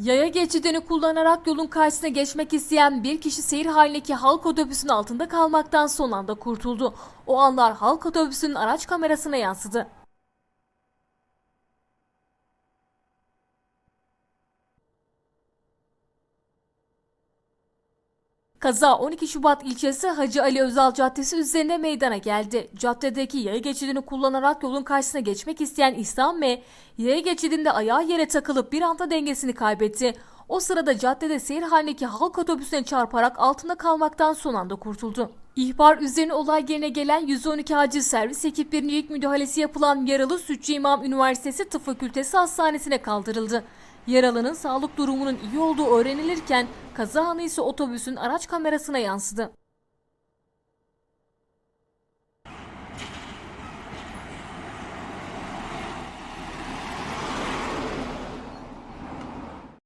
Yaya geçidini kullanarak yolun karşısına geçmek isteyen bir kişi seyir halindeki halk otobüsünün altında kalmaktan son anda kurtuldu. O anlar halk otobüsünün araç kamerasına yansıdı. Kaza 12 Şubat ilçesi Hacı Ali Özal Caddesi üzerinde meydana geldi. Caddedeki yaya geçidini kullanarak yolun karşısına geçmek isteyen İhsan M. yaya geçidinde ayağı yere takılıp bir anda dengesini kaybetti. O sırada caddede seyir halindeki halk otobüsüne çarparak altında kalmaktan son anda kurtuldu. İhbar üzerine olay yerine gelen 112 acil servis ekiplerinin ilk müdahalesi yapılan yaralı Sütçü İmam Üniversitesi Tıp Fakültesi Hastanesi'ne kaldırıldı. Yaralının sağlık durumunun iyi olduğu öğrenilirken kaza anı ise otobüsün araç kamerasına yansıdı.